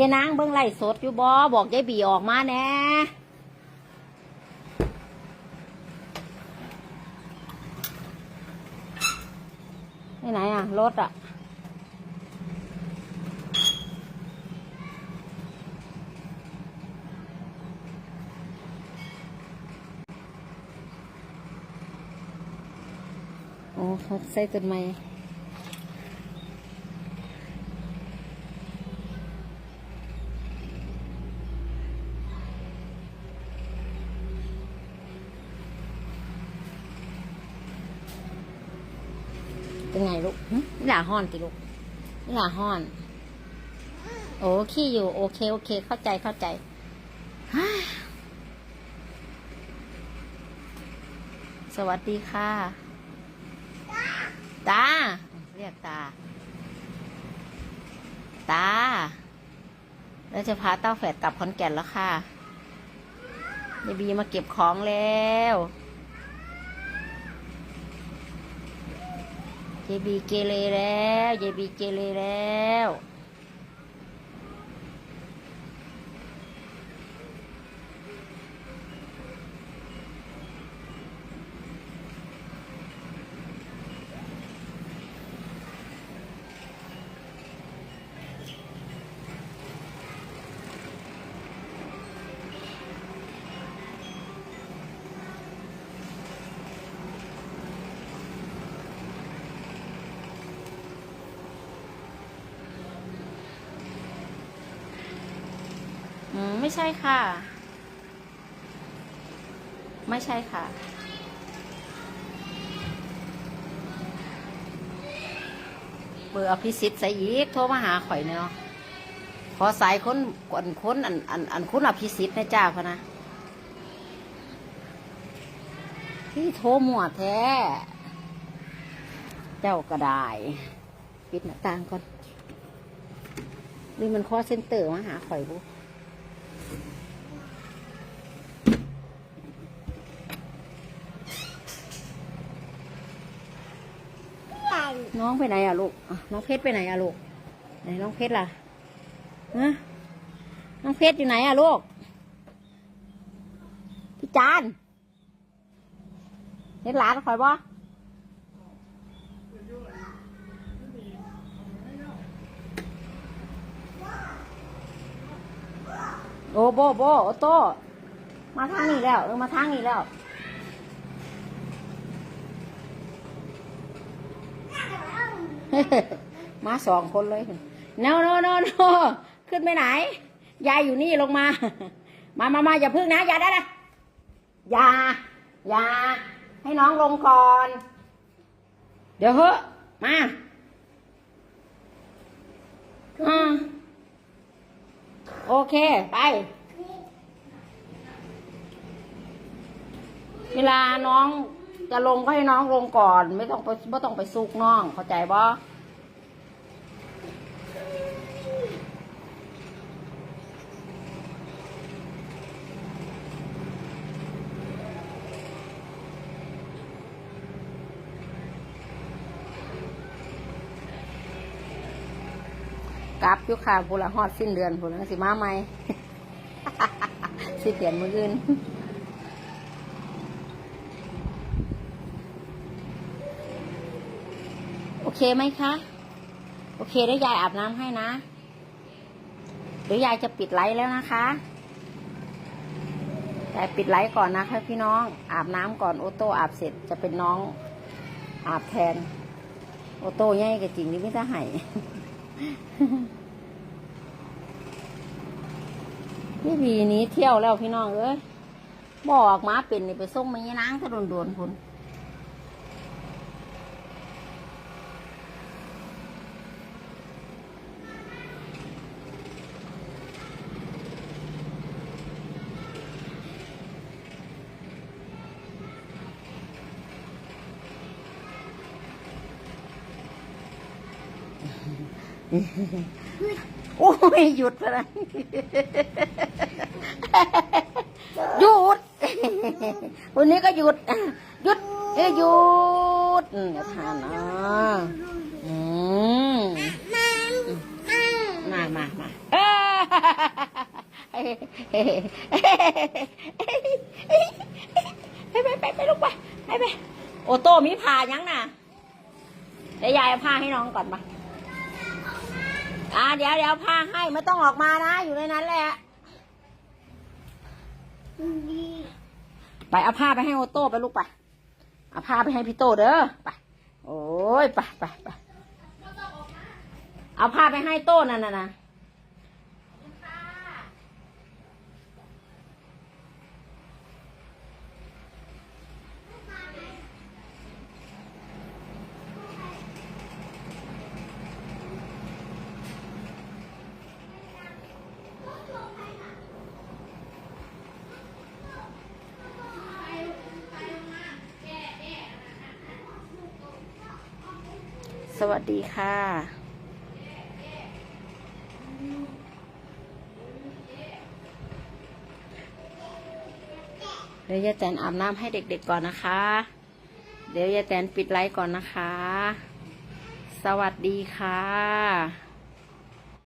ยายนางเบิ่งไล่สดอยู่บ่บอกยายบีออกมาแน่ไหนอะ รถอะ โอ้ใส่ต้นไม้ เป็นไงลูกหึนี่หลาห้อนติลูกนี่หลาห้อน โอ้ขี้อยู่ โอเค โอเค เข้าใจเข้าใจฮ่าสวัสดีค่ะ ตา เรียกตา ตา แล้วจะพาเต้าแฝดกลับขอนแก่นแล้วค่ะยายบีมาเก็บของแล้ว ยายบีเกเรแล้วยายบีเกเรแล้ว อืมไม่ใช่ค่ะ ไม่ใช่ค่ะ เบอร์อภิสิทธิ์ใส่อีกโทรมาหาข่อยเนาะขอสายคนอันคนอันอันอันคุณอภิสิทธิ์นะจ้าพะนะที่โทรหมั่วแท้ เจ้าก็ได้ปิดหน้าต่างก่อนนี่มันคอเซ็นเตอร์มาหาข่อยบุ น้องไปไหนอะลูกน้องเพชรไปไหนอะลูกไหนน้องเพชรล่ะฮะน้องเพชรอยู่ไหนอะลูกพี่จานเห็นหลานคอยบ่โอ้โบโบโอโตมาทางนี้แล้วเออมาทางนี้แล้ว มาสองคนเลยโนโนโนโนขึ้นไปไหน ยายอยู่นี่ลงมา มามามาอย่าพึ่งนะอย่าได้นะอย่าอย่าให้น้องลงก่อน เดี๋ยวเฮ้อมาอ่าโอเค ไป เวลาน้องจะลงก็ให้น้องลงก่อน ไม่ต้องไปไม่ต้องไปซุกน้อง เข้าใจบ่ กลับอยู่ค่ะบุละฮอดสิ้นเดือนบุละสิมาใหม่สิเปลี่ยนมืออื่นโอเคไหมคะ โอเคได้วยายอาบน้ำให้นะ เดี๋ยวยายจะปิดไลฟ์แล้วนะคะยายปิดไลฟ์ก่อนนะคะพี่น้องอาบน้ำก่อนโอโต้อาบเสร็จจะเป็นน้องอาบแทน โอโต้ง่ายกับจริงนี่ไม่ได้ให้ พี่พีนี้เที่ยวแล้วพี่น้องเอ้ยบอกมาเป็นนี่ไปส่งมายนางถ้าโดนโดนคน โอ้ยหยุดไปเลยหยุด วันนี้ก็หยุด หยุดเอ้ยหยุดอืมอย่าทานนะอืมมามาไปไปไปไปลูกไปไปไปโอโต้มีผ่ายังน่ะเดี๋ยวยายเอาให้น้องก่อนมา อ่าเดี๋ยวเดี๋ยวผ้าให้ไม่ต้องออกมานะ อยู่ในนั้นแหละ ไปเอาผ้าไปให้โอโต้ไปลูกไป เอาผ้าไปให้พี่โตเด้อไป โอ้ยไปไปไปเอาผ้าไปให้โต้นั่นน่ะนะ สวัสดีค่ะเดี๋ยวยายแตนอาบน้ำให้เด็กๆก่อนนะคะ เดี๋ยวยายแตนปิดไลฟ์ก่อนนะคะ สวัสดีค่ะ